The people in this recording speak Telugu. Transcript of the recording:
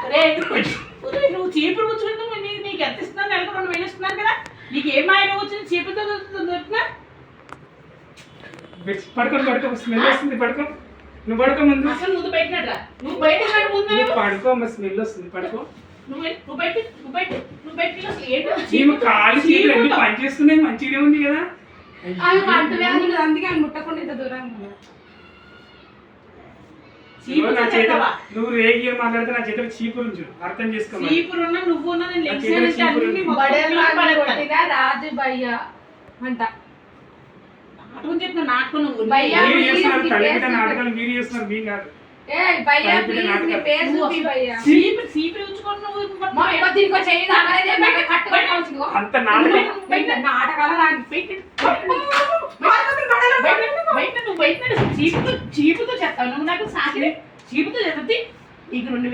నువ్వు చీపురు కూర్చుంటే నీకు ఎంత ఇస్తున్నాను నెలకు రెండు వేలు ఇస్తున్నాను కదా? నీకు ఏం మాయగా వచ్చింది చీపురుతో దొరుకుతున్నా పడుకొని పడుకో స్మెల్ వస్తుంది పడుకో నువ్వు పడుకో ముందు. అసలు ముందు పెట్టినట్రా నువ్వు బయట రాడు ముందు పడుకో అమ్మ స్మెల్ వస్తుంది పడుకో. నువ్వు నువ్వు బయట నువ్వు బయట నువ్వు బయట అసలు ఏంటో ఈమె చీపురు- కాలు చేతులు అన్ని చీపురుతో. పని చేస్తున్నాయి మంచిగానే ఉంది కదా. అందుకే ముట్టకుండా ఇంత దూరంగా నా చెప్తావా? నువ్వు రేగి మాట్లాడితే నా చేతులు చీపురు ఉంచు అర్థం చేసుకో మరి. చీపురు ఉన్నా నువ్వు ఉన్నా నేను నా లెగ్స్ చేతిలో అంటే చీపురు అన్ని ఉంది. మొత్తం బడే నీకు వాళ్ళు పడేస్తాను. కొట్టిన రాజు భయ్య అంట చెప్తున్నా నువ్వు భయ్యా, మీరు మీరు చేస్తున్నారు మీ తల్లి బిడ్డ పేరు నాటకాలు మీరు చేస్తున్నారు మీ కాదు ఏ భయ్య భయ్య, ప్లీజ్ నీ నాటకాలు. పేరు నువ్వు చూపి భయ్య చీపురు చీపురు ఉంచుకొని నువ్వు మా ఇవ్వ దీనికి చెయ్యి నాకనేదే బయట కట్టు కట్టాల్సి ఇదిగో. అంత నాటకం బయట నాటకాల నాకు బయట బయట నువ్వు బయట చీపుతో చీపుతో చెప్తావు నువ్వు నాకు సాకి చీపుతో చెప్తే నీకు రెండు